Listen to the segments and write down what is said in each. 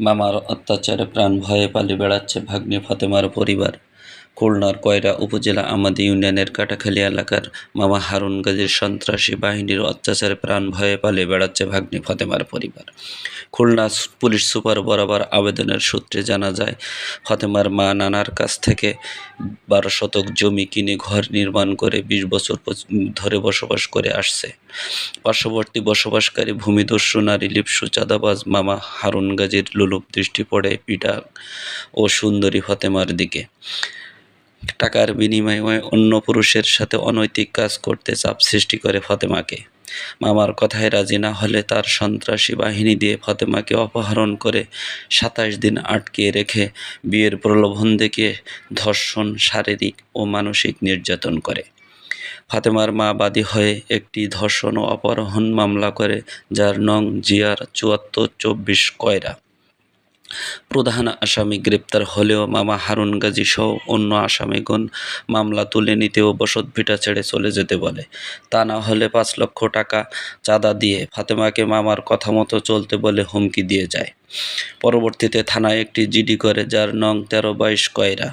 মামার অত্যাচারে প্রাণ ভয়ে পালিয়ে বেড়াচ্ছে ভাগ্নে ফাতেমার পরিবার। খুলনার কয়রা উপজেলা আমাদি ইউনিয়নের কাটাখালী এলাকার মামা হারুন গাজীর সন্ত্রাসী বাহিনীর অত্যাচারে প্রাণ ভয়ে পালিয়ে বেড়াচ্ছে ভাগ্নি ফতেমার পরিবার। খুলনা পুলিশ সুপার বরাবর আবেদনের সূত্রে জানা যায়, ফতেমার মা নানার কাছ থেকে বারো শতক জমি কিনে ঘর নির্মাণ করে বিশ বছর ধরে বসবাস করে আসছে। পার্শ্ববর্তী বসবাসকারী ভূমিদস্যু নারী লিপসু চাঁদাবাজ মামা হারুন গাজীর লোলুপ দৃষ্টি পড়ে পিটা ও সুন্দরী ফতেমার দিকে। টাকার বিনিময়ে অন্য পুরুষের সাথে অনৈতিক কাজ করতে চাপ সৃষ্টি করে ফতেমাকে। মামার কথায় রাজি না হলে তার সন্ত্রাসী বাহিনী দিয়ে ফতেমাকে অপহরণ করে সাতাশ দিন আটকে রেখে বিয়ের প্রলোভন দেখিয়ে ধর্ষণ, শারীরিক ও মানসিক নির্যাতন করে। ফাতেমার মা বাদী হয়ে একটি ধর্ষণ ও অপহরণ মামলা করে, যার নং জিয়ার চুয়াত্তর চব্বিশ কয়রা। প্রধান আসামি গ্রেপ্তার হলেও মামা হারুন গাজী সহ অন্য আসামিগণ মামলা তুলে নিতে ও বসতভিটা ছেড়ে চলে যেতে বলে। তা না হলে পাঁচ লক্ষ টাকা চাঁদা দিয়ে ফাতেমাকে মামার কথা মতো চলতে বলে হুমকি দিয়ে যায়। পরবর্তীতে থানায় একটি জিডি করে যার নং তেরো বাইশ কয়রা।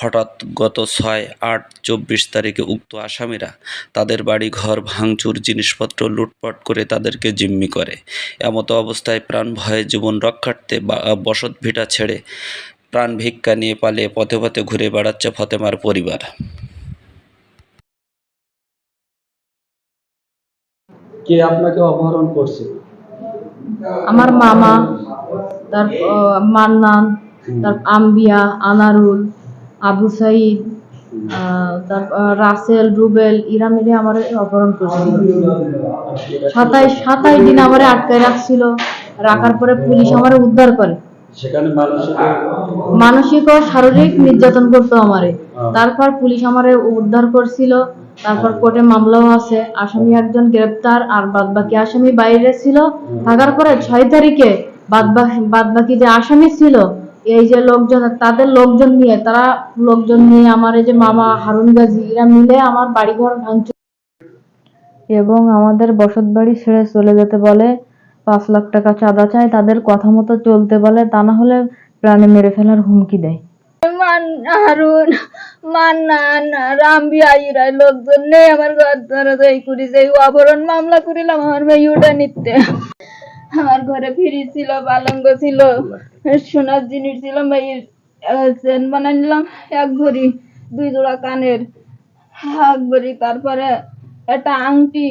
হঠাৎ গত ছয় আট চব্বিশ তারিখে উক্ত আসামিরা তাদের বাড়ি ঘর ভাঙচুর জিনিসপত্র লুটপাট করে তাদেরকে জিম্মি করে। এমতো অবস্থায় প্রাণ ভয়ে জীবন রক্ষার্থে বা- বসত ভিটা ছেড়ে প্রাণ ভিক্ষা নিয়ে পালিয়ে পথে পথে ঘুরে বেড়াচ্ছে ফতেমার পরিবার। কে আপনাকে অপহরণ করছে? আমার মামা তার আহ, মান্নান তার আম্বিয়া আনারুল আবু সাইদ আহ, তার আহ, রাসেল রুবেল ইরা মিলে আমার অপহরণ করছিল। সাতাইশ সাতাইশ দিন আমার আটকায় রাখছিল। রাখার পরে পুলিশ আমার উদ্ধার করে। মানসিক ও শারীরিক নির্যাতন করতো আমারে। তারপর পুলিশ আমারে উদ্ধার করছিল। তারপর কোর্টে মামলাও আছে। আসামি একজন গ্রেপ্তার আর বাদ বাকি আসামি বাইরে ছিল। থাকার পরে ছয় তারিখে বাদ বাকি যে আসামি ছিল এই যে লোকজন তাদের লোকজন নিয়ে তারা লোকজন নিয়ে আমার এই যে মামা হারুন গাজী এরা মিলে আমার বাড়িঘর ভাঙচুর এবং আমাদের বসত বাড়ি ছেড়ে চলে যেতে বলে পাঁচ লাখ টাকা চাঁদা চায় তাদের কথা মতো চলতে বলে তা না হলে প্রাণে মেরে ফেলার হুমকি দেয়। মান হারুন মান্নান লোকজন নেই আমার ঘর ধরে এই করি যে অপহরণ মামলা করিলাম আমার মেয়ে উঠে নিতে আমার ঘরে ফিরি ছিল, পালঙ্গ ছিল, সোনার জিনিস ছিল মেয়ের চেন বানাই নিলাম, এক ভরি, দুই জোড়া কানের এক ভরি, তারপরে একটা আংটি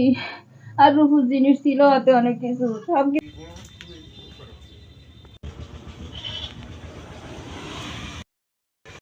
আর রুহুর জিনিস ছিল, হাতে অনেক কিছু সব